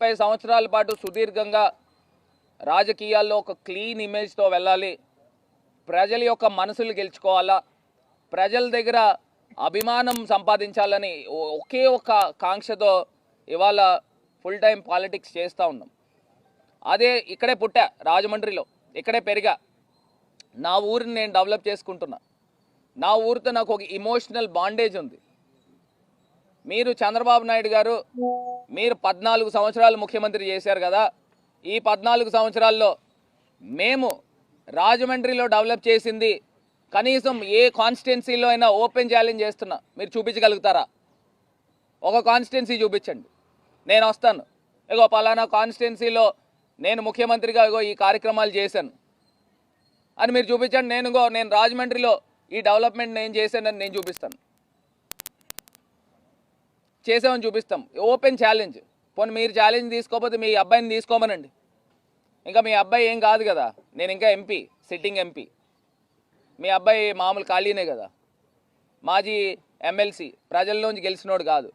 ముప్పై సంవత్సరాల పాటు సుదీర్ఘంగా రాజకీయాల్లో ఒక క్లీన్ ఇమేజ్తో వెళ్ళాలి. ప్రజల యొక్క మనసులు గెలుచుకోవాలా? ప్రజల దగ్గర అభిమానం సంపాదించాలని ఒకే ఒక కాంక్షతో ఇవాళ ఫుల్ టైం పాలిటిక్స్ చేస్తూ ఉన్నాం. అదే ఇక్కడే పుట్టా రాజమండ్రిలో. ఇక్కడే పెరిగా. నా ఊరిని నేను డెవలప్ చేసుకుంటున్నా. నా ఊరితో నాకు ఒక ఇమోషనల్ బాండేజ్ ఉంది. మీరు చంద్రబాబు నాయుడు గారు మీరు పద్నాలుగు సంవత్సరాలు ముఖ్యమంత్రి చేశారు కదా ఈ పద్నాలుగు సంవత్సరాల్లో మేము రాజమండ్రిలో డెవలప్ చేసింది కనీసం ఏ కాన్స్టిట్యున్సీలో అయినా ఓపెన్ ఛాలెంజ్ చేస్తున్నా. మీరు చూపించగలుగుతారా? ఒక కాన్స్టిట్యున్సీ చూపించండి. నేను వస్తాను. ఇగో పలానా కాన్స్టిట్యున్సీలో నేను ముఖ్యమంత్రిగా ఇగో ఈ కార్యక్రమాలు చేశాను. అని మీరు చూపించండి. నేను నేను రాజమండ్రిలో ఈ డెవలప్మెంట్ నేను చేశానని నేను చూపిస్తాను. చేసామని చూపిస్తాం. ఓపెన్ ఛాలెంజ్ పోనీ మీరు ఛాలెంజ్ తీసుకోకపోతే మీ అబ్బాయిని తీసుకోమనండి. ఇంకా మీ అబ్బాయి ఏం కాదు కదా. నేను ఇంకా ఎంపీ సిట్టింగ్ ఎంపీ మీ అబ్బాయి మామూలు ఖాళీనే కదా. మాజీ ఎమ్మెల్సీ ప్రజల్లోంచి గెలిచినోడు కాదు.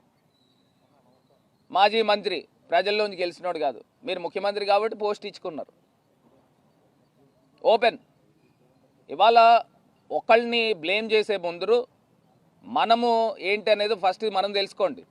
మాజీ మంత్రి ప్రజల్లోంచి గెలిచినోడు కాదు. మీరు ముఖ్యమంత్రి కాబట్టి పోస్ట్ ఇచ్చుకున్నారు. ఓపెన్ ఇవాళ ఒకళ్ళని బ్లేమ్ చేసే ముందు మనము ఏంటి అనేది ఫస్ట్ మనం తెలుసుకోండి.